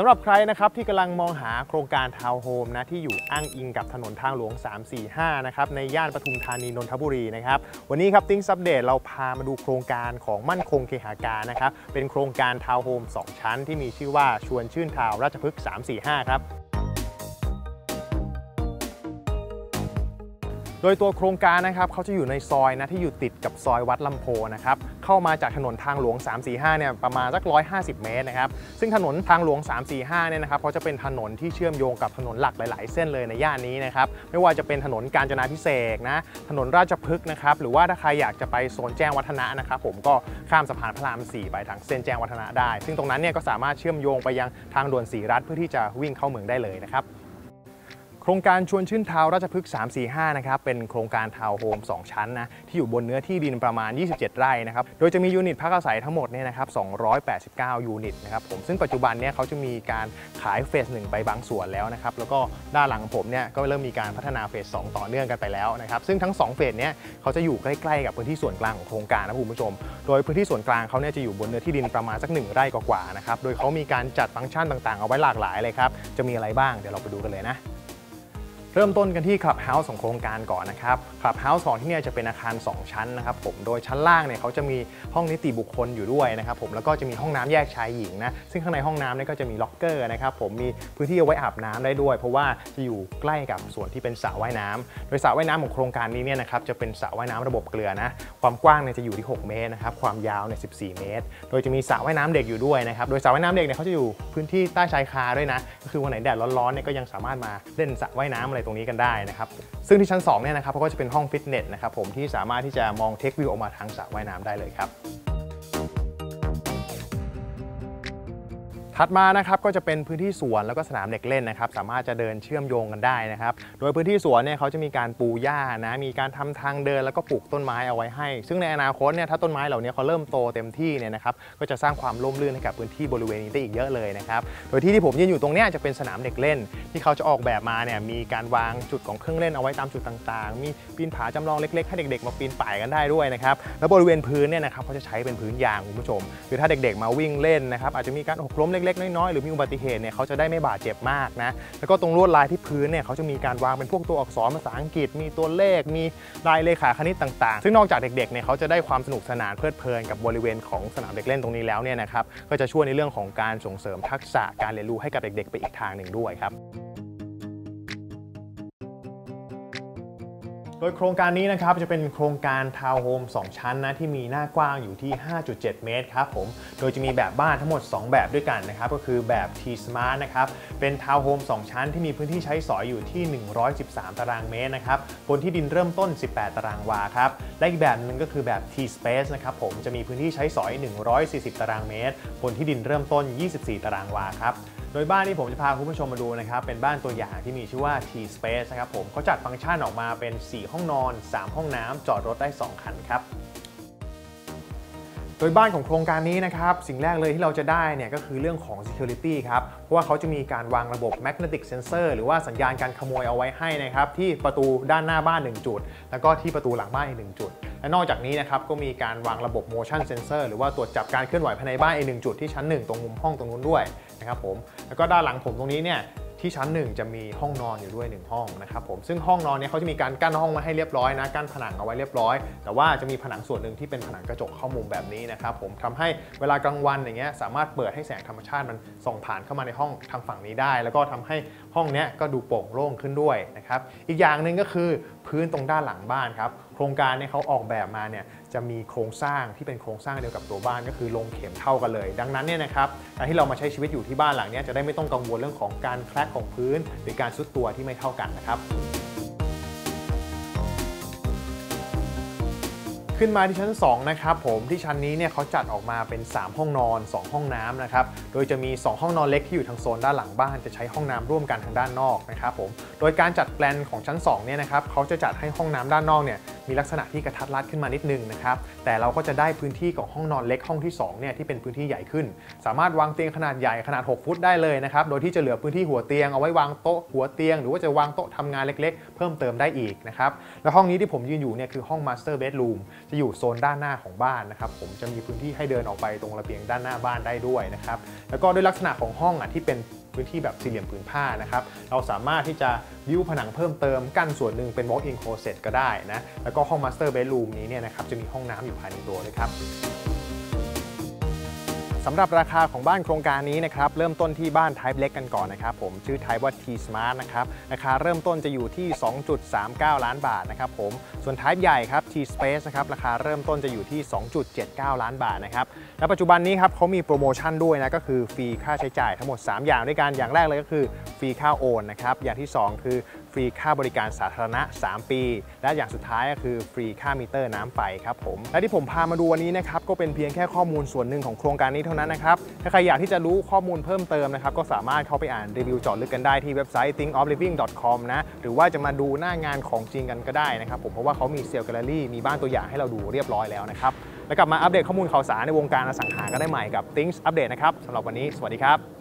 สำหรับใครนะครับที่กำลังมองหาโครงการทาวน์โฮมนะที่อยู่อ้างอิงกับถนนทางหลวง 345 นะครับในย่านปทุมธานีนนทบุรีนะครับวันนี้ครับติ้งซับเดตเราพามาดูโครงการของมั่นคงเคหาการนะครับเป็นโครงการทาวน์โฮม2 ชั้นที่มีชื่อว่าชวนชื่นทาวน์ราชพฤกษ์345 ครับ โดยตัวโครงการนะครับเขาจะอยู่ในซอยนะที่อยู่ติดกับซอยวัดลำโพนะครับเข้ามาจากถนนทางหลวง 345เนี่ยประมาณสัก 150 เมตรนะครับซึ่งถนนทางหลวง 345เนี่ยนะครับเขาจะเป็นถนนที่เชื่อมโยงกับถนนหลักหลาย ๆ เส้นเลยในย่านนี้นะครับไม่ว่าจะเป็นถนนกาญจนาพิเศษนะถนนราชพฤกษ์นะครับหรือว่าถ้าใครอยากจะไปโซนแจ้งวัฒนะนะครับผมก็ข้ามสะพานพระราม 4 ไปทางเส้นแจ้งวัฒนะได้ ซึ่งตรงนั้นเนี่ยก็สามารถเชื่อมโยงไปยังทางด่วนสีรัฐเพื่อที่จะวิ่งเข้าเมืองได้เลยนะครับ ครงการชวนชื่นทาวน์ราชพฤกษ์345 นะครับเป็นโครงการทาวน์โฮม 2 ชั้นนะที่อยู่บนเนื้อที่ดินประมาณ 27 ไร่นะครับโดยจะมียูนิตพักอาศัยทั้งหมดเนี่ยนะครับ 289 ยูนิตนะครับผมซึ่งปัจจุบันเนี่ยเขาจะมีการขายเฟสหนึ่งไปบางส่วนแล้วนะครับแล้วก็ด้านหลังผมเนี่ยก็เริ่มมีการพัฒนาเฟส 2 ต่อเนื่องกันไปแล้วนะครับซึ่งทั้ง 2 เฟสเนี่ยเขาจะอยู่ใกล้ๆกับพื้นที่ส่วนกลางของโครงการนะคุณผู้ชม โดยพื้นที่ส่วนกลางเขาเนี่ยจะอยู่บนเนื้อที่ดินประมาณสัก1ไร่กว่าๆนะครับโดยเขามีการจัดฟังก์ชันต่างๆ เอาไว้หลากหลายเลยครับจะมีอะไรบ้างเดี๋ยวเราไปดูกันเลยนะ เริ่มต้นกันที่คลับเฮาส์ของโครงการก่อนนะครับคลับเฮาส์ของที่นี่จะเป็นอาคาร 2 ชั้นนะครับผมโดยชั้นล่างเนี่ยเขาจะมีห้องนิติบุคคลอยู่ด้วยนะครับผมแล้วก็จะมีห้องน้ำแยกชายหญิงนะซึ่งข้างในห้องน้ำเนี่ยก็จะมีล็อกเกอร์นะครับผมมีพื้นที่เอาไว้อาบน้ำได้ด้วย เพราะว่าจะอยู่ใกล้กับส่วนที่เป็นสระว่ายน้ำโดยสระว่ายน้ำของโครงการนี้เนี่ยนะครับจะเป็นสระว่ายน้ำระบบเกลือนะความกว้างเนี่ยจะอยู่ที่ 6 เมตรนะครับความยาวเนี่ย14 เมตร โดยจะมีสระว่ายน้ำเด็กอยู่ด้วยนะครับโดยสระว่ายน้ำเด็กเนี่ยเขาจะอยู่พื้นที่ใต้ชายคาด้วยนะก็คือวันไหนแดดร้อนๆเนี่ยก็ยังสามารถมาเล่นสระว่ายน้ำอะไรตรงนี้กันได้นะครับซึ่งที่ชั้น2เนี่ยนะครับเขาก็จะเป็นห้องฟิตเนสนะครับผมที่สามารถที่จะมองเทควิวออกมาทางสระว่ายน้ำได้เลยครับ ถัดมานะครับก็จะเป็นพื้นที่สวนแล้วก็สนามเด็กเล่นนะครับสามารถจะเดินเชื่อมโยงกันได้นะครับโดยพื้นที่สวนเนี่ยเขาจะมีการปูหญ้านะมีการทำทางเดินแล้วก็ปลูกต้นไม้เอาไว้ให้ ซึ่งในอนาคตเนี่ยถ้าต้นไม้เหล่านี้เขาเริ่มโตเต็มที่เนี่ยนะครับก็จะสร้างความร่มรื่นให้กับพื้นที่บริเวณนี้ได้อีกเยอะเลยนะครับโดยที่ที่ผมยืนอยู่ตรงนี้จะเป็นสนามเด็กเล่น ที่เขาจะออกแบบมาเนี่ยมีการวางจุดของเครื่องเล่นเอาไว้ตามจุดต่างๆ มีปีนผาจำลองเล็กๆให้เด็กๆ มาปีนป่ายกันได้ด้วยนะครับแล้วบริเวณพื้นเนี่ยนะครับเขาจะใช้เป็นพื้นยางคุณผู้ชมคือถ้าเด็กๆมาวิ่งเล่นนะครับอาจจะมีการหกล้มเล็กๆ น้อยๆ หรือมีอุบัติเหตุเนี่ยเขาจะได้ไม่บาดเจ็บมากนะ แล้วก็ตรงลวดลายที่พื้นเนี่ยเขาจะมีการวางเป็นพวกตัวอักษรภาษาอังกฤษ มีตัวเลข มีลายเลขาคณิตต่างๆ ซึ่งนอกจากเด็กๆ เนี่ยเขาจะได้ความสนุกสนานเพลิดเพลินกับบริเวณของสนามเด็กเล่นตรงนี้แล้วเนี่ยนะครับ ก็จะช่วยในเรื่องของการส่งเสริมทักษะการเรียนรู้ให้กับเด็กๆ ไปอีกทางหนึ่งด้วยครับ โดยโครงการนี้นะครับจะเป็นโครงการทาวน์โฮม2 ชั้นนะที่มีหน้ากว้างอยู่ที่ 5.7 เมตรครับผม โดยจะมีแบบบ้านทั้งหมด 2 แบบด้วยกันนะครับก็คือแบบ T Smart นะครับเป็นทาวน์โฮม2 ชั้นที่มีพื้นที่ใช้สอยอยู่ที่ 113 ตารางเมตรนะครับบนที่ดินเริ่มต้น 18 ตารางวาครับและอีกแบบหนึ่งก็คือแบบ T Space นะครับผมจะมีพื้นที่ใช้สอย 140 ตารางเมตร บนที่ดินเริ่มต้น 24 ตารางวาครับโดยบ้านที่ผมจะพาคุณผู้ชมมาดูนะครับเป็นบ้านตัวอย่างที่มีชื่อว่า T Space นะครับผมเขาจัดฟังก์ชันออกมาเป็น 4 ห้องนอน 3 ห้องน้ำจอดรถได้ 2 คันครับโดยบ้านของโครงการนี้นะครับ สิ่งแรกเลยที่เราจะได้เนี่ยก็คือเรื่องของ security ครับ เพราะว่าเขาจะมีการวางระบบ magnetic sensor หรือว่าสัญญาณการขโมยเอาไว้ให้นะครับ ที่ประตูด้านหน้าบ้าน 1 จุด แล้วก็ที่ประตูหลังบ้านอีก 1 จุด และนอกจากนี้นะครับก็มีการวางระบบ motion sensor หรือว่าตรวจจับการเคลื่อนไหวภายในบ้านอีกหนึ่งจุดที่ชั้น 1 ตรงมุมห้องตรงนู้นด้วย นะครับผมแล้วก็ด้านหลังผมตรงนี้เนี่ยที่ชั้นหนึ่งจะมีห้องนอนอยู่ด้วย 1 ห้องนะครับผมซึ่งห้องนอนเนี่ยเขาจะมีการกั้นห้องมาให้เรียบร้อยนะกั้นผนังเอาไว้เรียบร้อย แต่ว่าจะมีผนังส่วนหนึ่งที่เป็นผนังกระจกเข้ามุมแบบนี้นะครับผมทำให้เวลากลางวันอย่างเงี้ยสามารถเปิดให้แสงธรรมชาติมันส่องผ่านเข้ามาในห้องทางฝั่งนี้ได้ แล้วก็ทำให้ห้องเนี้ยก็ดูโปร่งโล่งขึ้นด้วยนะครับอีกอย่างหนึ่งก็คือ พื้นตรงด้านหลังบ้านครับโครงการเนี่ยเขาออกแบบมาเนี่ยจะมีโครงสร้างที่เป็นโครงสร้างเดียวกับตัวบ้านก็คือลงเข็มเท่ากันเลย ดังนั้นเนี่ยนะครับการที่เรามาใช้ชีวิตอยู่ที่บ้านหลังนี้จะได้ไม่ต้องกังวลเรื่องของการแคลกของพื้น หรือการซุดตัวที่ไม่เท่ากันนะครับ ขึ้นมาที่ชั้น 2 นะครับผมที่ชั้นนี้เนี่ยเขาจัดออกมาเป็น 3 ห้องนอน 2 ห้องน้ำนะครับโดยจะมี 2 ห้องนอนเล็กที่อยู่ทางโซนด้านหลังบ้านจะใช้ห้องน้ำร่วมกันทางด้านนอกนะครับผมโดยการจัดแปลนของชั้น2เนี่ยนะครับเขาจะจัดให้ห้องน้ำด้านนอกเนี่ย มีลักษณะที่กระทัดรัดขึ้นมานิดนึงนะครับ แต่เราก็จะได้พื้นที่ของห้องนอนเล็กห้องที่2เนี่ยที่เป็นพื้นที่ใหญ่ขึ้น สามารถวางเตียงขนาดใหญ่ขนาด 6 ฟุตได้เลยนะครับ โดยที่จะเหลือพื้นที่หัวเตียงเอาไว้วางโต๊ะหัวเตียง หรือว่าจะวางโต๊ะทำงานเล็กๆ เพิ่มเติมได้อีกนะครับ แล้วห้องนี้ที่ผมยืนอยู่เนี่ยคือห้อง Master Bedroom จะอยู่โซนด้านหน้าของบ้านนะครับ ผมจะมีพื้นที่ให้เดินออกไปตรงระเบียงด้านหน้าบ้านได้ด้วยนะครับ แล้วก็ด้วยลักษณะของห้องอะที่เป็น พื้นที่แบบสี่เหลี่ยมผืนผ้านะครับ เราสามารถที่จะวิวผนังเพิ่มเติมกั้นส่วนหนึ่งเป็น walk-in closet ก็ได้นะ แล้วก็ห้อง master bedroom นี้เนี่ยนะครับจะมีห้องน้ำอยู่ภายในตัวด้วยครับ สำหรับราคาของบ้านโครงการนี้นะครับเริ่มต้นที่บ้าน Type เล็กกันก่อนนะครับผมชื่อ Type ว่า T Smart นะครับราคาเริ่มต้นจะอยู่ที่ 2.39 ล้านบาทนะครับผมส่วน Type ใหญ่ครับ T Space นะครับราคาเริ่มต้นจะอยู่ที่ 2.79 ล้านบาทนะครับและปัจจุบันนี้ครับเขามีโปรโมชั่นด้วยนะก็คือฟรีค่าใช้จ่ายทั้งหมด 3 อย่างด้วยกันอย่างแรกเลยก็คือฟรีค่าโอนนะครับอย่างที่ 2 คือฟรีค่าบริการสาธารณะ 3 ปี และอย่างสุดท้ายก็คือฟรีค่ามิเตอร์น้ำไฟครับผมและที่ผมพามาดูวันนี้นะครับก็เป็นเพียงแค่ข้อมูลส่วนหนึ่งของโครงการนี้เท่านั้นนะครับถ้าใครอยากที่จะรู้ข้อมูลเพิ่มเติมนะครับก็สามารถเข้าไปอ่านรีวิวเจอดลึกกันได้ที่เว็บไซต์ thinkofliving.com นะหรือว่าจะมาดูหน้างานของจริงกันก็ได้นะครับผมเพราะว่าเขามีเซลล์แกลเลอรี่มีบ้านตัวอย่างให้เราดูเรียบร้อยแล้วนะครับแล้วกลับมาอัปเดตข้อมูลข่าวสารในวงการอสังหากันได้ใหม่กับ Things Update นะครับสำหรับวันนี้สวัสดีครับ